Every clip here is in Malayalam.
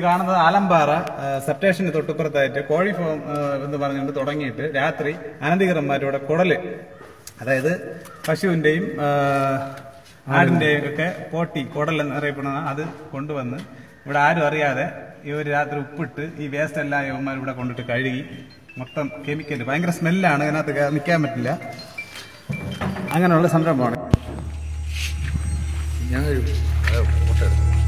കാണുന്നത് ആലമ്പാറ സെപ്റ്റേഷന് തൊട്ടുപ്പുറത്തായിട്ട് കോഴി ഫോം എന്ന് പറഞ്ഞുകൊണ്ട് തുടങ്ങിയിട്ട് രാത്രി അനധികൃതന്മാരുടെ കുടൽ അതായത് പശുവിന്റെയും ആടിന്റെയും ആടിന്റെയും ഒക്കെ പോട്ടി കുടൽ എന്നറിയപ്പെടുന്ന അത് കൊണ്ടുവന്ന് ഇവിടെ ആരും അറിയാതെ ഈ ഒരു രാത്രി ഉപ്പിട്ട് ഈ വേസ്റ്റ് എല്ലാം ഇവന്മാർ ഇവിടെ കൊണ്ടിട്ട് കഴുകി. മൊത്തം കെമിക്കൽ ഭയങ്കര സ്മെല്ലാണ് ഇതിനകത്ത് കേ- നിൽക്കാൻ പറ്റില്ല. അങ്ങനെയുള്ള സംരംഭമാണ്. ഞാൻ കഴിയും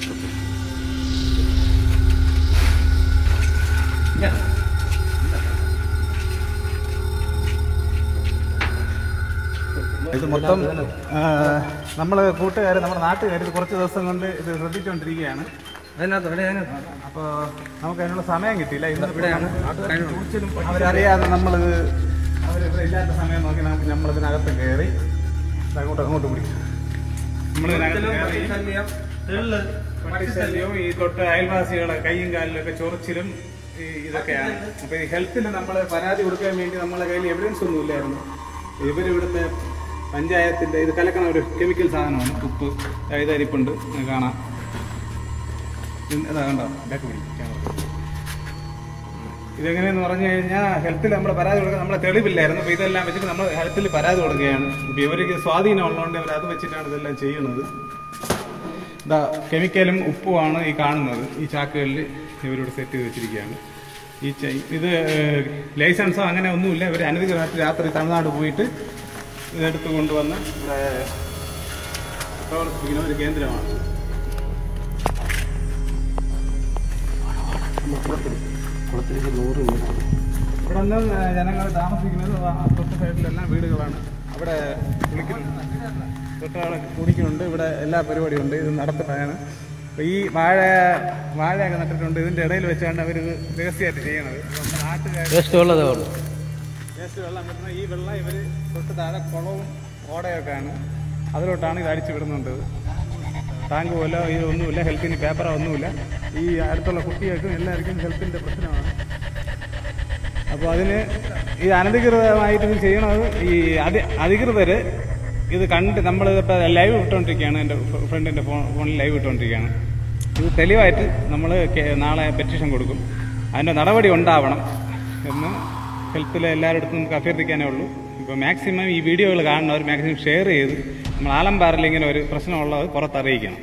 മൊത്തത്തിൽ ഇത് മൊത്തം നമ്മൾ കൂട്ടുകാർ നമ്മുടെ നാട്ടുകാർ ഇത് കുറച്ച് ദിവസം കൊണ്ട് ഇത് ശ്രദ്ധിച്ചുകൊണ്ടിരിക്കുകയാണ് അപ്പോൾ നമുക്ക് അതിനുള്ള സമയം കിട്ടിയില്ല. ഇവിടെയാണ് അവരറിയാതെ നമ്മളിത് അവരിവിടെ ഇല്ലാത്ത സമയം നോക്കി നമുക്ക് നമ്മളിതിനകത്ത് കയറി അങ്ങോട്ട് അങ്ങോട്ട് പിടിക്കും. നമ്മളിതിനകത്ത് പട്ടിശല്യവും ഈ തൊട്ട് അയൽവാസികളെ കൈയും കാലിലൊക്കെ ചൊറിച്ചിലും ഇതൊക്കെയാണ്. അപ്പൊ ഈ ഹെൽത്തിന് നമ്മൾ പരാതി കൊടുക്കാൻ വേണ്ടി നമ്മളെ കയ്യിൽ എവിഡൻസ് ഒന്നും ഇല്ലായിരുന്നു. ഇവരിവിടുത്തെ പഞ്ചായത്തിന്റെ ഇത് കലക്കണ ഒരു കെമിക്കൽ സാധനമാണ്. ഉപ്പ് കൈതരിപ്പുണ്ട് കാണാം. ഇത് കണ്ടോ? ഇതെങ്ങനെയെന്ന് പറഞ്ഞു കഴിഞ്ഞാൽ ഹെൽത്തിൽ നമ്മൾ പരാതി കൊടുക്കാൻ നമ്മളെ തെളിവില്ലായിരുന്നു. അപ്പോൾ ഇതെല്ലാം വെച്ചിട്ട് നമ്മൾ ഹെൽത്തിൽ പരാതി കൊടുക്കുകയാണ്. ഇപ്പോൾ ഇവർക്ക് സ്വാധീനം ഉള്ളതുകൊണ്ട് ഇവർ അത് വെച്ചിട്ടാണ് ഇതെല്ലാം ചെയ്യുന്നത്. ഇതാ കെമിക്കലും ഉപ്പുമാണ് ഈ കാണുന്നത്. ഈ ചാക്കുകളിൽ ഇവരോട് സെറ്റ് ചെയ്ത് വെച്ചിരിക്കുകയാണ്. ഈ ഇത് ലൈസൻസോ അങ്ങനെ ഒന്നുമില്ല. ഇവർ അനധികൃതമായിട്ട് രാത്രി തമിഴ്നാട് പോയിട്ട് ഇതെടുത്ത് കൊണ്ടുവന്ന് പ്രവർത്തിക്കുന്ന ഒരു കേന്ദ്രമാണ്. ഇവിടെ ജനങ്ങൾ താമസിക്കുന്നത് തൊട്ട് സൈഡിലെല്ലാം വീടുകളാണ്. അവിടെ കുളിക്കുന്നുണ്ട് തൊട്ടാളെ കുടിക്കുന്നുണ്ട് ഇവിടെ എല്ലാ പരിപാടിയും ഉണ്ട്. ഇത് നടത്തുന്നതാണ്. അപ്പോൾ ഈ വാഴ വാഴയൊക്കെ നട്ടിട്ടുണ്ട്. ഇതിന്റെ ഇടയിൽ വെച്ചാണ് അവരിത് രഹസ്യമായിട്ട് ചെയ്യണത് നാട്ടുകാർ വേസ്റ്റ് വെള്ളം കിട്ടുന്ന ഈ വെള്ളം ഇവർ തൊട്ട് താഴെ കുളവും ഓടയൊക്കെയാണ് അതിലോട്ടാണ് ഇത് അടിച്ചു വിടുന്നുണ്ട് ടാങ്ക് പോലെ ഇതൊന്നുമില്ല ഹെൽത്തിന് പേപ്പറോ ഒന്നുമില്ല. ഈ അടുത്തുള്ള കുട്ടികൾക്കും എല്ലാവർക്കും ഹെൽത്തിന്റെ പ്രശ്നമാണ്. അപ്പോൾ അതിന് ഈ അനധികൃതമായിട്ട് ഇത് ചെയ്യണത് ഈ അധി അധികൃതർ ഇത് കണ്ട് നമ്മൾ ഇപ്പോൾ ലൈവ് ഇട്ടുകൊണ്ടിരിക്കുകയാണ് എന്റെ ഫ്രണ്ടിന്റെ ഫോൺ ഫോണിൽ ലൈവ് ഇട്ടുകൊണ്ടിരിക്കുകയാണ് ഇത് തെളിവായിട്ട് നമ്മൾ നാളെ പെറ്റീഷൻ കൊടുക്കും. അതിന്റെ നടപടി ഉണ്ടാവണം എന്ന് ഹെൽത്തിലെ എല്ലാവരുടെ നമുക്ക് അഭ്യർത്ഥിക്കാനേ ഉള്ളൂ. ഇപ്പോൾ മാക്സിമം ഈ വീഡിയോകൾ കാണുന്നവർ മാക്സിമം ഷെയർ ചെയ്ത് നമ്മൾ ആലമ്പാറിൽ ഇങ്ങനെ ഒരു പ്രശ്നമുള്ളത് പുറത്തറിയിക്കണം.